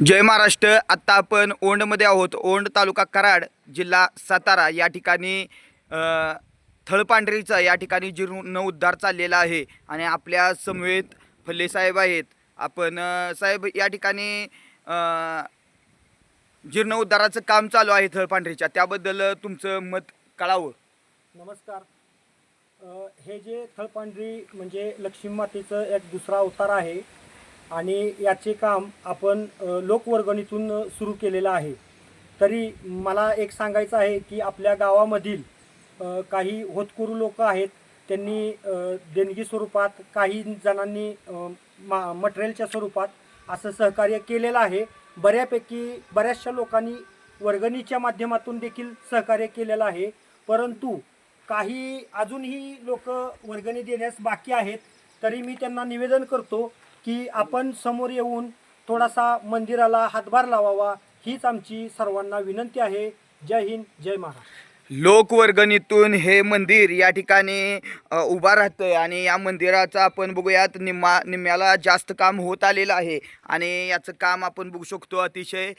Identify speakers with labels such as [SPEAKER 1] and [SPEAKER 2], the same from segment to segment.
[SPEAKER 1] जय महाराष्ट्र. आत्ता आपण ओंडमध्ये आहोत. ओंड तालुका कराड जिल्हा सातारा या ठिकाणी थळपांढरीचा या ठिकाणी जीर्णोद्धार चाललेला आहे आणि आपल्या समवेत फल्ले साहेब आहेत. आपण साहेब या ठिकाणी जीर्णोद्धाराचं काम चालू आहे थळपांढरीच्या. त्याबद्दल तुमचं मत कळावं.
[SPEAKER 2] नमस्कार. हे जे थळपांढरी म्हणजे लक्ष्मी मातेचं एक दुसरा अवतार आहे आणि याचे काम आपण लोकवर्गणीतून सुरू केलेलं आहे. तरी मला एक सांगायचं आहे की आपल्या गावामधील काही होतकुरू लोक आहेत त्यांनी देणगी स्वरूपात काही जणांनी मा मटेरियलच्या स्वरूपात असं सहकार्य केलेलं आहे. बऱ्यापैकी बऱ्याचशा लोकांनी वर्गणीच्या माध्यमातून देखील सहकार्य केलेलं आहे. परंतु काही अजूनही लोक वर्गणी देण्यास बाकी आहेत तरी मी त्यांना निवेदन करतो की आपण समोर येऊन थोडासा मंदिराला हातभार लावावा हीच आमची सर्वांना विनंती आहे. जय हिंद जय महाराष्ट्र.
[SPEAKER 1] लोकवर्गणीतून हे मंदिर या ठिकाणी उभा राहतं आणि या मंदिराचं आपण बघूयात निम्मा निम्म्याला जास्त काम होत आलेलं आहे. आणि याचं काम आपण बघू शकतो अतिशय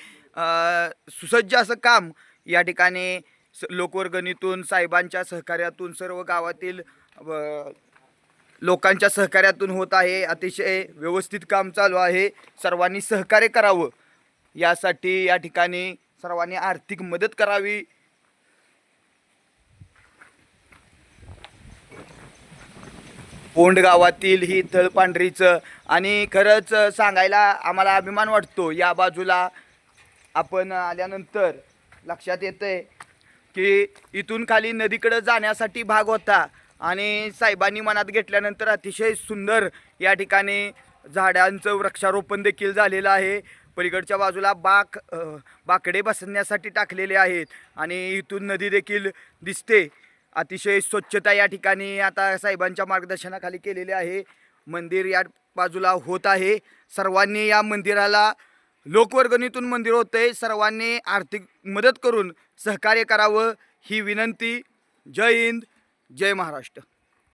[SPEAKER 1] सुसज्ज असं काम या ठिकाणी स लोकवर्गणीतून साहेबांच्या सहकार्यातून सर्व गावातील लोकांच्या सहकार्यातून होत आहे. अतिशय व्यवस्थित काम चालू आहे. सर्वांनी सहकार्य करावं. यासाठी या ठिकाणी सर्वांनी आर्थिक मदत करावी. पोंड गावातील ही तळपांढरीचं आणि खरंच सांगायला आम्हाला अभिमान वाटतो. या बाजूला आपण आल्यानंतर लक्षात येतंय की इथून खाली नदीकडं जाण्यासाठी भाग होता. आणि साहेबांनी मनात घेतल्यानंतर अतिशय सुंदर या ठिकाणी झाडांचं वृक्षारोपण देखील झालेलं आहे. पलीकडच्या बाजूला बाक बाकडे बसण्यासाठी टाकलेले आहेत आणि इथून नदी देखील दिसते. अतिशय स्वच्छता या ठिकाणी आता साहेबांच्या मार्गदर्शनाखाली केलेली आहे. मंदिर या बाजूला होत आहे. सर्वांनी या मंदिराला लोकवर्गणीतून मंदिर होतंय. सर्वांनी आर्थिक मदत करून सहकार्य करावं ही विनंती. जय हिंद. जय महाराष्ट्र.